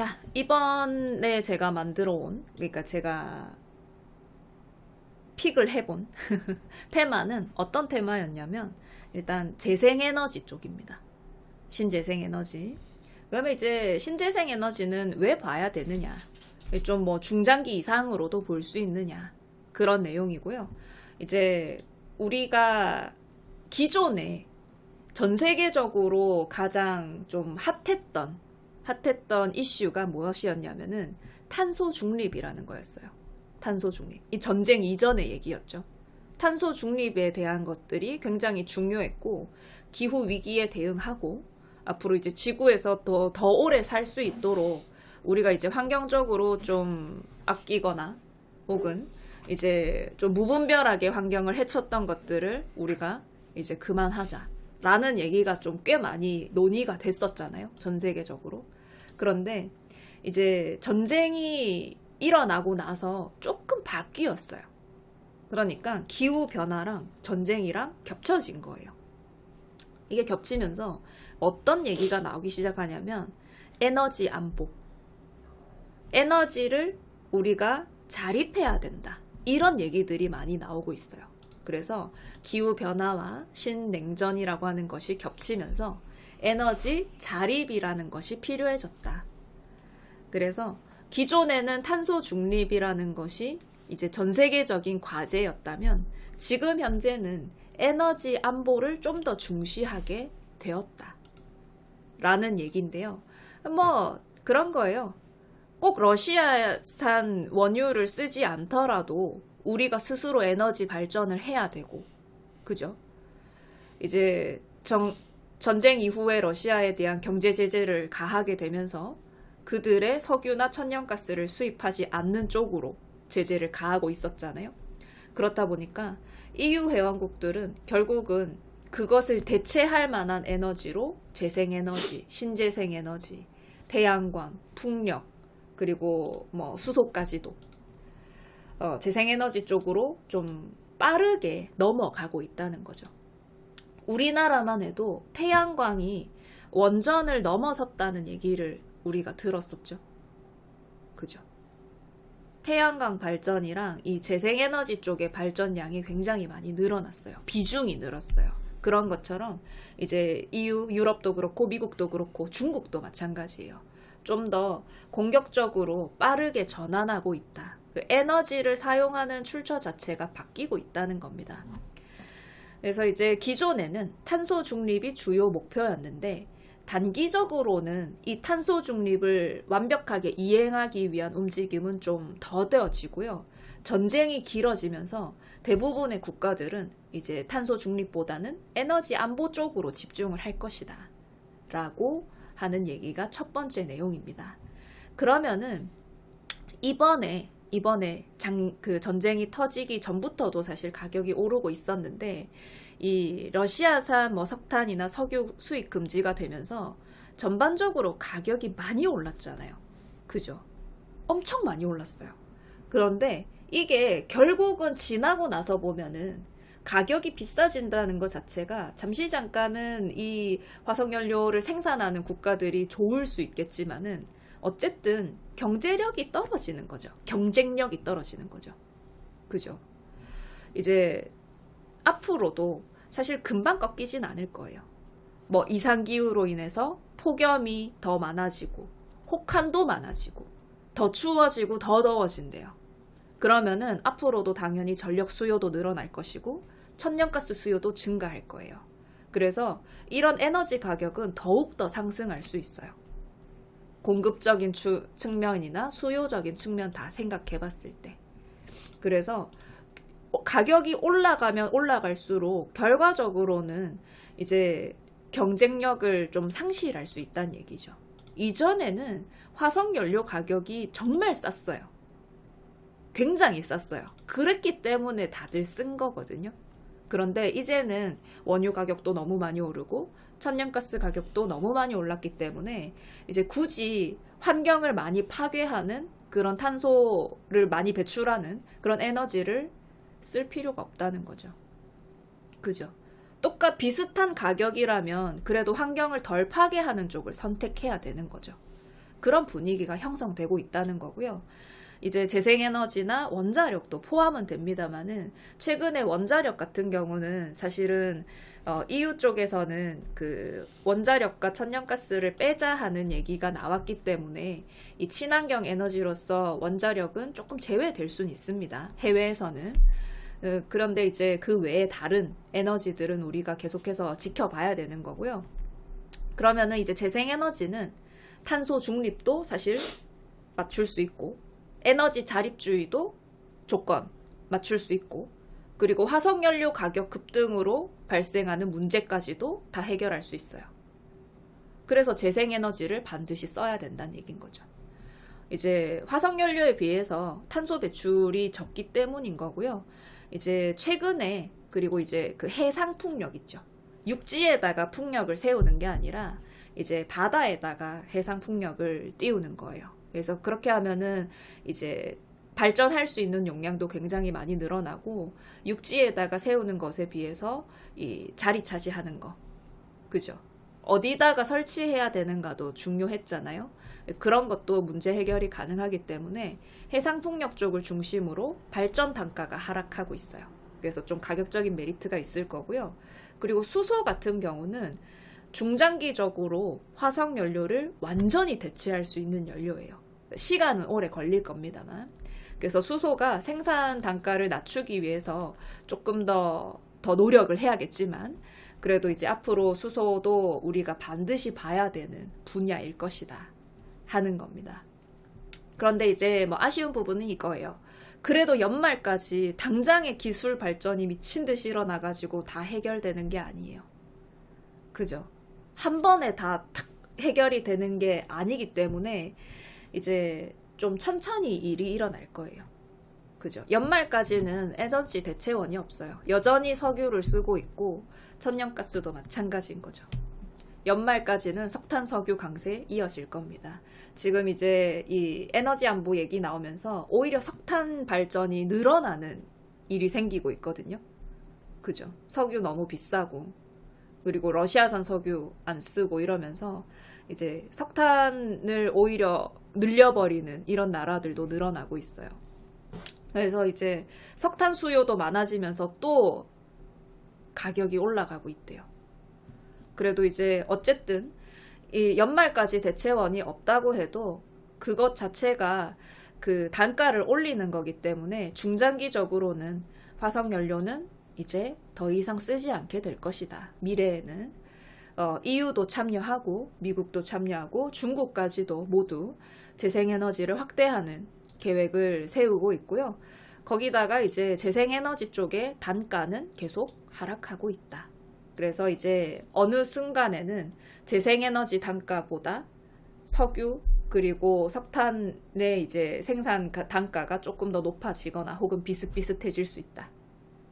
자, 이번에 제가 만들어 온, 그러니까 제가 픽을 해본 테마는 어떤 테마였냐면, 일단 재생에너지 쪽입니다. 신재생에너지. 그러면 이제 신재생에너지는 왜 봐야 되느냐? 좀 뭐 중장기 이상으로도 볼 수 있느냐? 그런 내용이고요. 이제 우리가 기존에 전 세계적으로 가장 좀 핫했던 핫했던 이슈가 무엇이었냐면은 탄소 중립이라는 거였어요. 탄소 중립. 이 전쟁 이전의 얘기였죠. 탄소 중립에 대한 것들이 굉장히 중요했고 기후 위기에 대응하고 앞으로 이제 지구에서 더, 더 오래 살 수 있도록 우리가 이제 환경적으로 좀 아끼거나 혹은 이제 좀 무분별하게 환경을 해쳤던 것들을 우리가 이제 그만하자. 라는 얘기가 좀 꽤 많이 논의가 됐었잖아요. 전 세계적으로. 그런데 이제 전쟁이 일어나고 나서 조금 바뀌었어요. 그러니까 기후 변화랑 전쟁이랑 겹쳐진 거예요. 이게 겹치면서 어떤 얘기가 나오기 시작하냐면 에너지 안보. 에너지를 우리가 자립해야 된다. 이런 얘기들이 많이 나오고 있어요. 그래서 기후 변화와 신냉전이라고 하는 것이 겹치면서 에너지 자립이라는 것이 필요해졌다. 그래서 기존에는 탄소 중립이라는 것이 이제 전 세계적인 과제였다면 지금 현재는 에너지 안보를 좀 더 중시하게 되었다. 라는 얘기인데요. 뭐 그런 거예요. 꼭 러시아산 원유를 쓰지 않더라도 우리가 스스로 에너지 발전을 해야 되고, 그죠? 이제 정, 전쟁 이후에 러시아에 대한 경제 제재를 가하게 되면서 그들의 석유나 천연가스를 수입하지 않는 쪽으로 제재를 가하고 있었잖아요. 그렇다 보니까 EU 회원국들은 결국은 그것을 대체할 만한 에너지로 재생에너지, 신재생에너지, 태양광, 풍력, 그리고 뭐 수소까지도 어, 재생에너지 쪽으로 좀 빠르게 넘어가고 있다는 거죠. 우리나라만 해도 태양광이 원전을 넘어섰다는 얘기를 우리가 들었었죠. 그죠? 태양광 발전이랑 이 재생에너지 쪽의 발전량이 굉장히 많이 늘어났어요. 비중이 늘었어요. 그런 것처럼 이제 EU, 유럽도 그렇고 미국도 그렇고 중국도 마찬가지예요. 좀 더 공격적으로 빠르게 전환하고 있다. 그 에너지를 사용하는 출처 자체가 바뀌고 있다는 겁니다. 그래서 이제 기존에는 탄소 중립이 주요 목표였는데 단기적으로는 이 탄소 중립을 완벽하게 이행하기 위한 움직임은 좀 더뎌지고요. 전쟁이 길어지면서 대부분의 국가들은 이제 탄소 중립보다는 에너지 안보 쪽으로 집중을 할 것이다. 라고 하는 얘기가 첫 번째 내용입니다. 그러면은 이번에 이번에 장, 그 전쟁이 터지기 전부터도 사실 가격이 오르고 있었는데 이 러시아산 뭐 석탄이나 석유 수입 금지가 되면서 전반적으로 가격이 많이 올랐잖아요. 그죠? 엄청 많이 올랐어요. 그런데 이게 결국은 지나고 나서 보면은 가격이 비싸진다는 것 자체가 잠시 잠깐은 이 화석연료를 생산하는 국가들이 좋을 수 있겠지만은 어쨌든 경제력이 떨어지는 거죠. 경쟁력이 떨어지는 거죠. 그죠? 이제 앞으로도 사실 금방 꺾이진 않을 거예요. 뭐 이상기후로 인해서 폭염이 더 많아지고 혹한도 많아지고 더 추워지고 더 더워진대요. 그러면은 앞으로도 당연히 전력 수요도 늘어날 것이고 천연가스 수요도 증가할 거예요. 그래서 이런 에너지 가격은 더욱더 상승할 수 있어요. 공급적인 추, 측면이나 수요적인 측면 다 생각해 봤을 때. 그래서 가격이 올라가면 올라갈수록 결과적으로는 이제 경쟁력을 좀 상실할 수 있다는 얘기죠. 이전에는 화석 연료 가격이 정말 쌌어요. 굉장히 쌌어요. 그랬기 때문에 다들 쓴 거거든요. 그런데 이제는 원유 가격도 너무 많이 오르고 천연가스 가격도 너무 많이 올랐기 때문에 이제 굳이 환경을 많이 파괴하는 그런 탄소를 많이 배출하는 그런 에너지를 쓸 필요가 없다는 거죠. 그죠? 똑같 비슷한 가격이라면 그래도 환경을 덜 파괴하는 쪽을 선택해야 되는 거죠. 그런 분위기가 형성되고 있다는 거고요. 이제 재생에너지나 원자력도 포함은 됩니다만은 최근에 원자력 같은 경우는 사실은 어, EU 쪽에서는 그 원자력과 천연가스를 빼자 하는 얘기가 나왔기 때문에 이 친환경 에너지로서 원자력은 조금 제외될 수는 있습니다. 해외에서는. 어, 그런데 이제 그 외에 다른 에너지들은 우리가 계속해서 지켜봐야 되는 거고요. 그러면은 이제 재생에너지는 탄소 중립도 사실 맞출 수 있고 에너지 자립주의도 조건 맞출 수 있고 그리고 화석연료 가격 급등으로 발생하는 문제까지도 다 해결할 수 있어요. 그래서 재생에너지를 반드시 써야 된다는 얘기인 거죠. 이제 화석연료에 비해서 탄소 배출이 적기 때문인 거고요. 이제 최근에 그리고 이제 그 해상 풍력 있죠. 육지에다가 풍력을 세우는 게 아니라 이제 바다에다가 해상 풍력을 띄우는 거예요. 그래서 그렇게 하면은 이제 발전할 수 있는 용량도 굉장히 많이 늘어나고 육지에다가 세우는 것에 비해서 이 자리 차지하는 거. 그죠? 어디다가 설치해야 되는가도 중요했잖아요. 그런 것도 문제 해결이 가능하기 때문에 해상 풍력 쪽을 중심으로 발전 단가가 하락하고 있어요. 그래서 좀 가격적인 메리트가 있을 거고요. 그리고 수소 같은 경우는 중장기적으로 화석 연료를 완전히 대체할 수 있는 연료예요. 시간은 오래 걸릴 겁니다만. 그래서 수소가 생산 단가를 낮추기 위해서 조금 더, 더 노력을 해야겠지만, 그래도 이제 앞으로 수소도 우리가 반드시 봐야 되는 분야일 것이다. 하는 겁니다. 그런데 이제 뭐 아쉬운 부분은 이거예요. 그래도 연말까지 당장의 기술 발전이 미친 듯이 일어나가지고 다 해결되는 게 아니에요. 그죠? 한 번에 다 탁 해결이 되는 게 아니기 때문에 이제 좀 천천히 일이 일어날 거예요. 그죠? 연말까지는 에너지 대체원이 없어요. 여전히 석유를 쓰고 있고 천연가스도 마찬가지인 거죠. 연말까지는 석탄 석유 강세 이어질 겁니다. 지금 이제 이 에너지 안보 얘기 나오면서 오히려 석탄 발전이 늘어나는 일이 생기고 있거든요. 그죠? 석유 너무 비싸고 그리고 러시아산 석유 안 쓰고 이러면서 이제 석탄을 오히려 늘려버리는 이런 나라들도 늘어나고 있어요. 그래서 이제 석탄 수요도 많아지면서 또 가격이 올라가고 있대요. 그래도 이제 어쨌든 이 연말까지 대체원이 없다고 해도 그것 자체가 그 단가를 올리는 거기 때문에 중장기적으로는 화석 연료는 이제 더 이상 쓰지 않게 될 것이다. 미래에는 어, EU도 참여하고 미국도 참여하고 중국까지도 모두 재생에너지를 확대하는 계획을 세우고 있고요. 거기다가 이제 재생에너지 쪽의 단가는 계속 하락하고 있다. 그래서 이제 어느 순간에는 재생에너지 단가보다 석유 그리고 석탄의 이제 생산 단가가 조금 더 높아지거나 혹은 비슷비슷해질 수 있다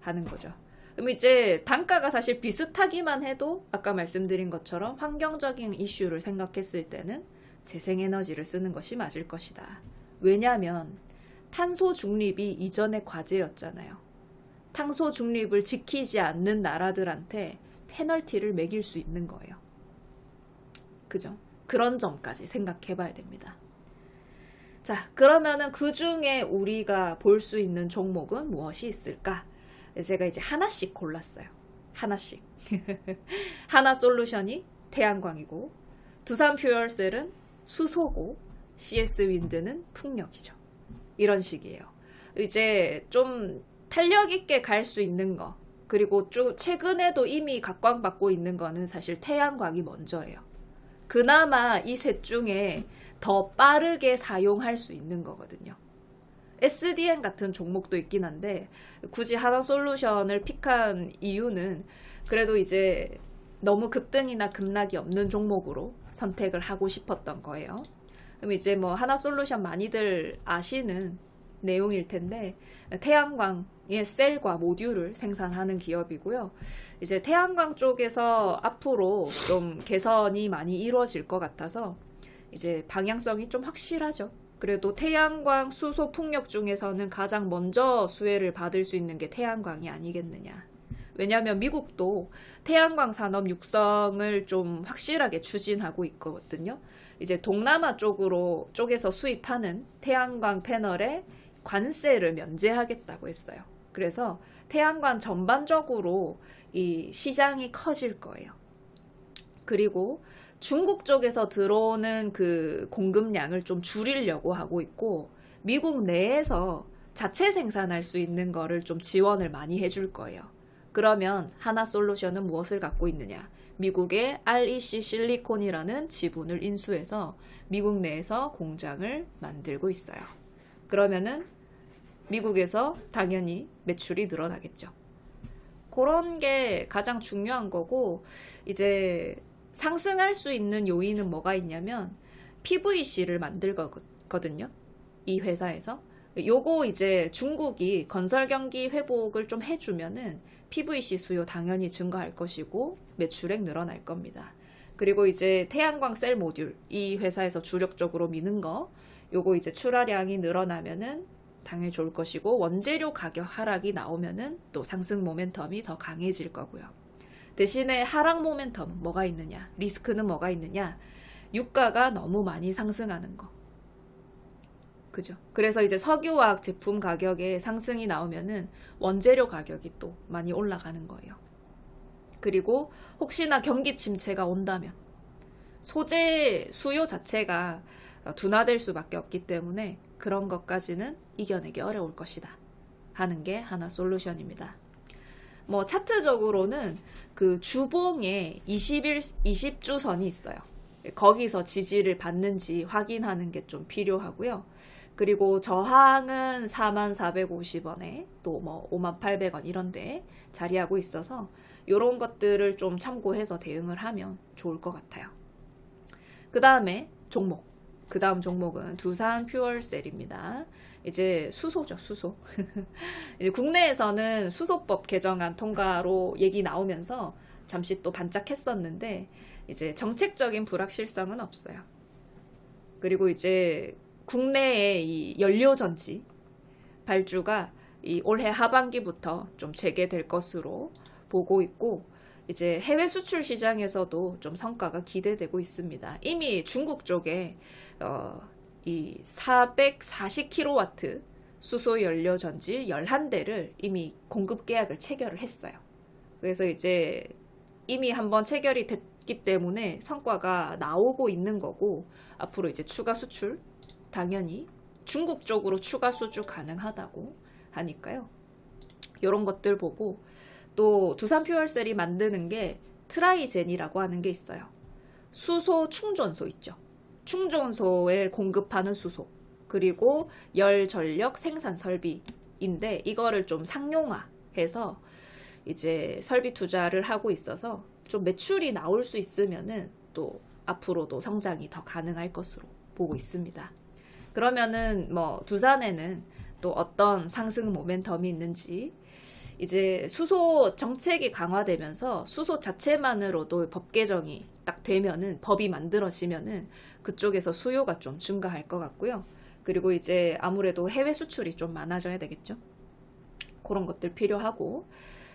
하는 거죠. 그럼 이제 단가가 사실 비슷하기만 해도 아까 말씀드린 것처럼 환경적인 이슈를 생각했을 때는 재생에너지를 쓰는 것이 맞을 것이다. 왜냐하면 탄소 중립이 이전의 과제였잖아요. 탄소 중립을 지키지 않는 나라들한테 페널티를 매길 수 있는 거예요. 그죠? 그런 점까지 생각해 봐야 됩니다. 자, 그러면은 그 중에 우리가 볼 수 있는 종목은 무엇이 있을까? 제가 이제 하나씩 골랐어요. 하나씩. 하나 솔루션이 태양광이고, 두산 퓨얼셀은 수소고, CS 윈드는 풍력이죠. 이런 식이에요. 이제 좀 탄력 있게 갈 수 있는 거, 그리고 쭉 최근에도 이미 각광받고 있는 거는 사실 태양광이 먼저예요. 그나마 이 셋 중에 더 빠르게 사용할 수 있는 거거든요. SDN 같은 종목도 있긴 한데 굳이 하나 솔루션을 픽한 이유는 그래도 이제 너무 급등이나 급락이 없는 종목으로 선택을 하고 싶었던 거예요. 그럼 이제 뭐 하나 솔루션 많이들 아시는 내용일 텐데 태양광의 셀과 모듈을 생산하는 기업이고요. 이제 태양광 쪽에서 앞으로 좀 개선이 많이 이루어질 것 같아서 이제 방향성이 좀 확실하죠. 그래도 태양광 수소 풍력 중에서는 가장 먼저 수혜를 받을 수 있는 게 태양광이 아니겠느냐. 왜냐하면 미국도 태양광 산업 육성을 좀 확실하게 추진하고 있거든요. 이제 동남아 쪽으로 쪽에서 수입하는 태양광 패널에 관세를 면제하겠다고 했어요. 그래서 태양광 전반적으로 이 시장이 커질 거예요. 그리고 중국 쪽에서 들어오는 그 공급량을 좀 줄이려고 하고 있고 미국 내에서 자체 생산할 수 있는 거를 좀 지원을 많이 해줄 거예요. 그러면 하나 솔루션은 무엇을 갖고 있느냐? 미국의 REC 실리콘이라는 지분을 인수해서 미국 내에서 공장을 만들고 있어요. 그러면은 미국에서 당연히 매출이 늘어나겠죠. 그런 게 가장 중요한 거고, 이제 상승할 수 있는 요인은 뭐가 있냐면, PVC를 만들 거거든요. 이 회사에서. 요거 이제 중국이 건설 경기 회복을 좀 해주면은 PVC 수요 당연히 증가할 것이고 매출액 늘어날 겁니다. 그리고 이제 태양광 셀 모듈 이 회사에서 주력적으로 미는 거 요거 이제 출하량이 늘어나면은 당연히 좋을 것이고 원재료 가격 하락이 나오면은 또 상승 모멘텀이 더 강해질 거고요. 대신에 하락 모멘텀은 뭐가 있느냐? 리스크는 뭐가 있느냐? 유가가 너무 많이 상승하는 거. 그죠? 그래서 이제 석유화학 제품 가격에 상승이 나오면은 원재료 가격이 또 많이 올라가는 거예요. 그리고 혹시나 경기 침체가 온다면 소재 수요 자체가 둔화될 수밖에 없기 때문에 그런 것까지는 이겨내기 어려울 것이다. 하는 게 하나 솔루션입니다. 뭐 차트적으로는 그 주봉에 21, 20주선이 있어요. 거기서 지지를 받는지 확인하는 게 좀 필요하고요. 그리고 저항은 4450원에 또 뭐 5800원 이런데 자리하고 있어서 이런 것들을 좀 참고해서 대응을 하면 좋을 것 같아요. 그 다음에 종목. 그 다음 종목은 두산 퓨얼셀입니다. 이제 수소죠, 수소. 이제 국내에서는 수소법 개정안 통과로 얘기 나오면서 잠시 또 반짝했었는데, 이제 정책적인 불확실성은 없어요. 그리고 이제 국내의 이 연료 전지 발주가 이 올해 하반기부터 좀 재개될 것으로 보고 있고 이제 해외 수출 시장에서도 좀 성과가 기대되고 있습니다. 이미 중국 쪽에 어, 이 440kW 수소 연료 전지 11대를 이미 공급 계약을 체결을 했어요. 그래서 이제 이미 한번 체결이 됐기 때문에 성과가 나오고 있는 거고 앞으로 이제 추가 수출 당연히 중국 쪽으로 추가 수주 가능하다고 하니까요. 이런 것들 보고 또 두산 퓨얼셀이 만드는 게 트라이젠이라고 하는 게 있어요. 수소 충전소 있죠. 충전소에 공급하는 수소 그리고 열 전력 생산 설비인데 이거를 좀 상용화해서 이제 설비 투자를 하고 있어서 좀 매출이 나올 수 있으면은 또 앞으로도 성장이 더 가능할 것으로 보고 있습니다. 그러면은 뭐 두산에는 또 어떤 상승 모멘텀이 있는지 이제 수소 정책이 강화되면서 수소 자체만으로도 법 개정이 딱 되면은 법이 만들어지면은 그쪽에서 수요가 좀 증가할 것 같고요. 그리고 이제 아무래도 해외 수출이 좀 많아져야 되겠죠. 그런 것들 필요하고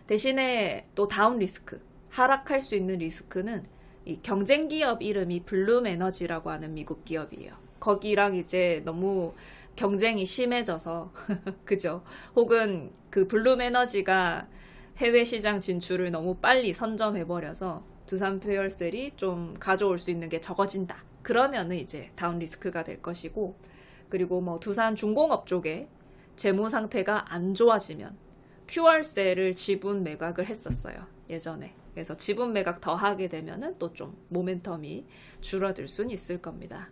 대신에 또 다운 리스크 하락할 수 있는 리스크는 이 경쟁 기업 이름이 블룸 에너지라고 하는 미국 기업이에요. 거기랑 이제 너무 경쟁이 심해져서 그죠? 혹은 그 블룸 에너지가 해외 시장 진출을 너무 빨리 선점해 버려서 두산 페어셀이 좀 가져올 수 있는 게 적어진다. 그러면은 이제 다운 리스크가 될 것이고 그리고 뭐 두산 중공업 쪽에 재무 상태가 안 좋아지면 퓨얼셀을 지분 매각을 했었어요. 예전에. 그래서 지분 매각 더 하게 되면은 또 좀 모멘텀이 줄어들 수는 있을 겁니다.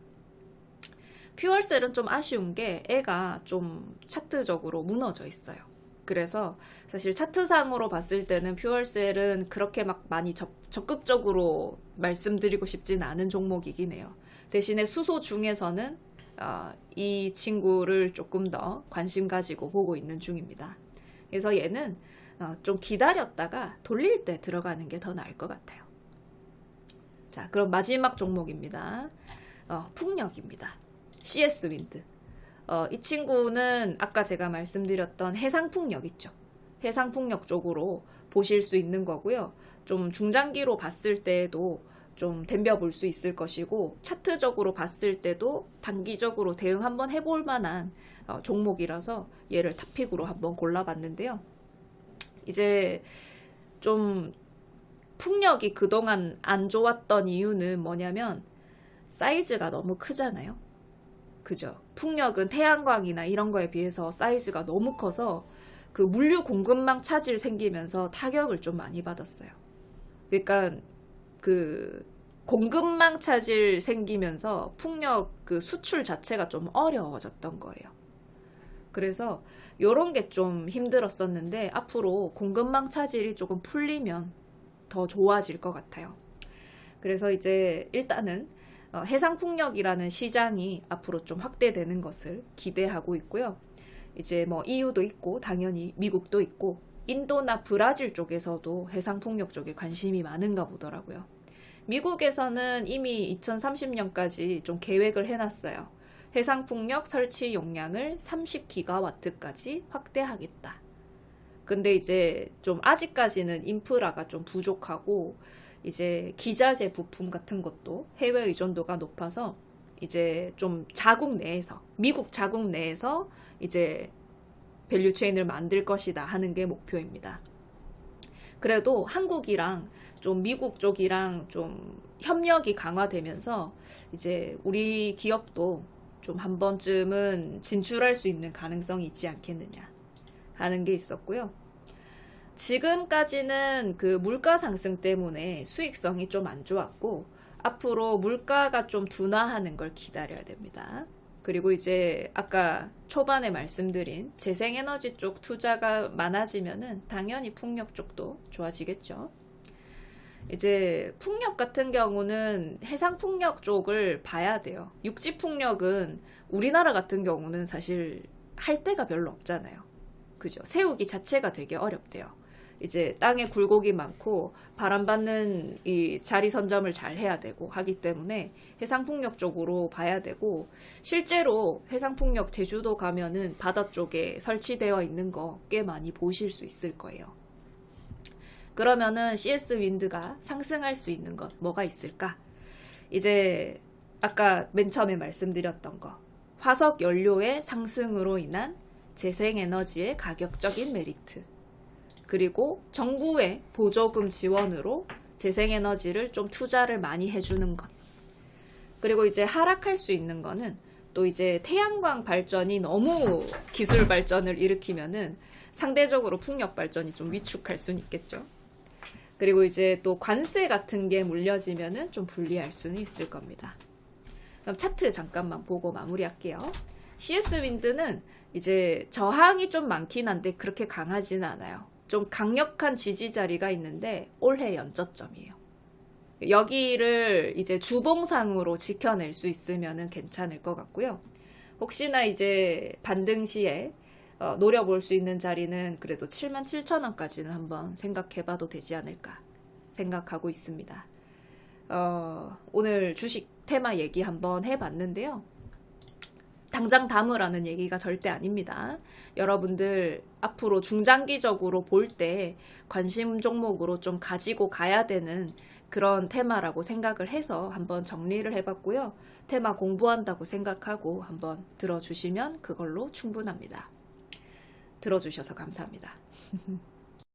퓨얼셀은 좀 아쉬운 게 애가 좀 차트적으로 무너져 있어요. 그래서 사실 차트상으로 봤을 때는 퓨얼셀은 그렇게 막 많이 적, 적극적으로 말씀드리고 싶지는 않은 종목이긴 해요. 대신에 수소 중에서는 어, 이 친구를 조금 더 관심 가지고 보고 있는 중입니다. 그래서 얘는 어, 좀 기다렸다가 돌릴 때 들어가는 게 더 나을 것 같아요. 자, 그럼 마지막 종목입니다. 어, 풍력입니다. CS 윈드. 어, 이 친구는 아까 제가 말씀드렸던 해상풍력 있죠. 해상풍력 쪽으로 보실 수 있는 거고요. 좀 중장기로 봤을 때에도 좀 덤벼볼 수 있을 것이고 차트적으로 봤을 때도 단기적으로 대응 한번 해볼 만한 어, 종목이라서 얘를 탑픽으로 한번 골라봤는데요. 이제 좀 풍력이 그동안 안 좋았던 이유는 뭐냐면 사이즈가 너무 크잖아요. 그죠? 풍력은 태양광이나 이런 거에 비해서 사이즈가 너무 커서 그 물류 공급망 차질 생기면서 타격을 좀 많이 받았어요. 그러니까 그 공급망 차질 생기면서 풍력 그 수출 자체가 좀 어려워졌던 거예요. 그래서 요런 게 좀 힘들었었는데 앞으로 공급망 차질이 조금 풀리면 더 좋아질 것 같아요. 그래서 이제 일단은 어, 해상풍력이라는 시장이 앞으로 좀 확대되는 것을 기대하고 있고요. 이제 뭐 EU도 있고 당연히 미국도 있고 인도나 브라질 쪽에서도 해상풍력 쪽에 관심이 많은가 보더라고요. 미국에서는 이미 2030년까지 좀 계획을 해놨어요. 해상풍력 설치 용량을 30기가와트까지 확대하겠다. 근데 이제 좀 아직까지는 인프라가 좀 부족하고 이제 기자재 부품 같은 것도 해외 의존도가 높아서 이제 좀 자국 내에서 미국 자국 내에서 이제 밸류 체인을 만들 것이다 하는 게 목표입니다. 그래도 한국이랑 좀 미국 쪽이랑 좀 협력이 강화되면서 이제 우리 기업도 좀 한 번쯤은 진출할 수 있는 가능성이 있지 않겠느냐 하는 게 있었고요. 지금까지는 그 물가 상승 때문에 수익성이 좀 안 좋았고 앞으로 물가가 좀 둔화하는 걸 기다려야 됩니다. 그리고 이제 아까 초반에 말씀드린 재생에너지 쪽 투자가 많아지면은 당연히 풍력 쪽도 좋아지겠죠. 이제 풍력 같은 경우는 해상 풍력 쪽을 봐야 돼요. 육지 풍력은 우리나라 같은 경우는 사실 할 데가 별로 없잖아요. 그죠? 세우기 자체가 되게 어렵대요. 이제 땅에 굴곡이 많고 바람 받는 이 자리 선점을 잘 해야 되고 하기 때문에 해상풍력 쪽으로 봐야 되고 실제로 해상풍력 제주도 가면은 바다 쪽에 설치되어 있는 거 꽤 많이 보실 수 있을 거예요. 그러면은 CS 윈드가 상승할 수 있는 것 뭐가 있을까? 이제 아까 맨 처음에 말씀드렸던 거 화석 연료의 상승으로 인한 재생에너지의 가격적인 메리트 그리고 정부의 보조금 지원으로 재생에너지를 좀 투자를 많이 해주는 것. 그리고 이제 하락할 수 있는 거는 또 이제 태양광 발전이 너무 기술 발전을 일으키면은 상대적으로 풍력 발전이 좀 위축할 수는 있겠죠. 그리고 이제 또 관세 같은 게 물려지면은 좀 불리할 수는 있을 겁니다. 그럼 차트 잠깐만 보고 마무리할게요. CS 윈드는 이제 저항이 좀 많긴 한데 그렇게 강하지는 않아요. 좀 강력한 지지 자리가 있는데 올해 연저점이에요. 여기를 이제 주봉상으로 지켜낼 수 있으면 괜찮을 것 같고요. 혹시나 이제 반등 시에 어, 노려볼 수 있는 자리는 그래도 7만 7천 원까지는 한번 생각해봐도 되지 않을까 생각하고 있습니다. 어, 오늘 주식 테마 얘기 한번 해봤는데요. 당장 담으라는 얘기가 절대 아닙니다. 여러분들 앞으로 중장기적으로 볼 때 관심 종목으로 좀 가지고 가야 되는 그런 테마라고 생각을 해서 한번 정리를 해봤고요. 테마 공부한다고 생각하고 한번 들어주시면 그걸로 충분합니다. 들어주셔서 감사합니다.